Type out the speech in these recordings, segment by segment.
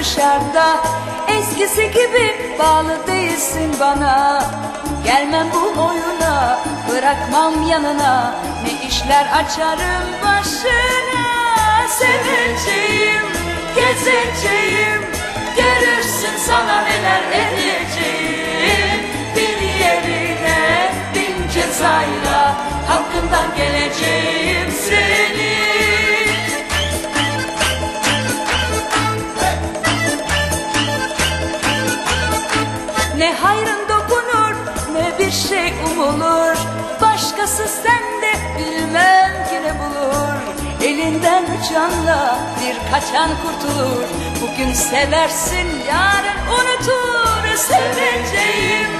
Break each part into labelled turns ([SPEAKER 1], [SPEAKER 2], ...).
[SPEAKER 1] dışarıda. Eskisi gibi bağlı değilsin bana. Gelmem bu oyuna bırakmam yanına. Ne işler açarım başına? Seveceğim, gezeceğim. Görürsün sana neler edeceğim. Bir yerine bin cezayla. Hakkından geleceğim Ne hayrın dokunur ne bir şey umulur. Başkası sende bilmem ki ne bulur. Elinden uçanla bir kaçan kurtulur. Bugün seversin yarın unutur. Seveceğim,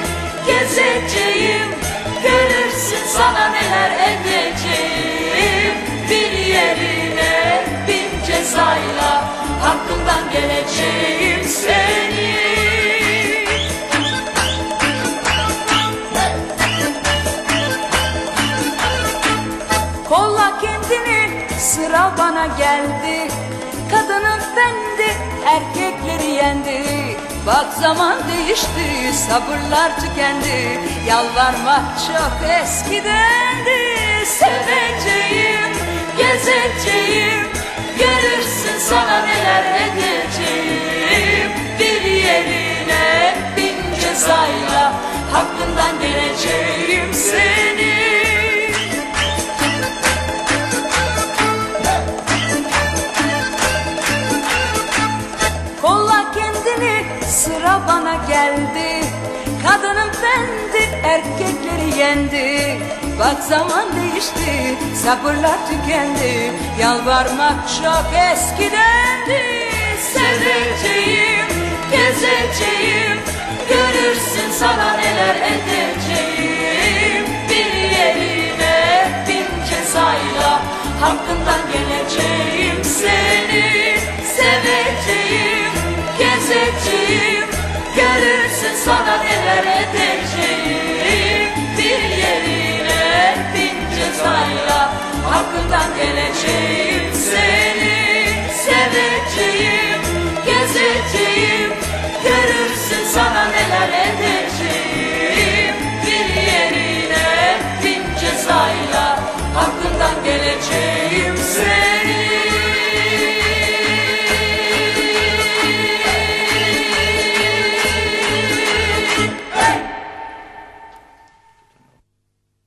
[SPEAKER 1] gezeceğim. Görürsün sana neler edeceğim. Bir yerine bin cezayla Hakkından geleceğim sıra bana geldi. Kadının fendi erkekleri yendi. Bak zaman değişti sabırlar tükendi. Yalvarmak çok eskidendi Seveceğim, gezeceğim. Görürsün sana neler geldi. Kadının fendi erkekleri yendi. Bak zaman değişti sabırlar tükendi. Yalvarmak çok eskidendi. Seveceğim, gezeceğim. Görürsün sana neler edeceğim. Bir yerine bin cezayla Hakkından geleceğim Görürsün sana neler edeceğim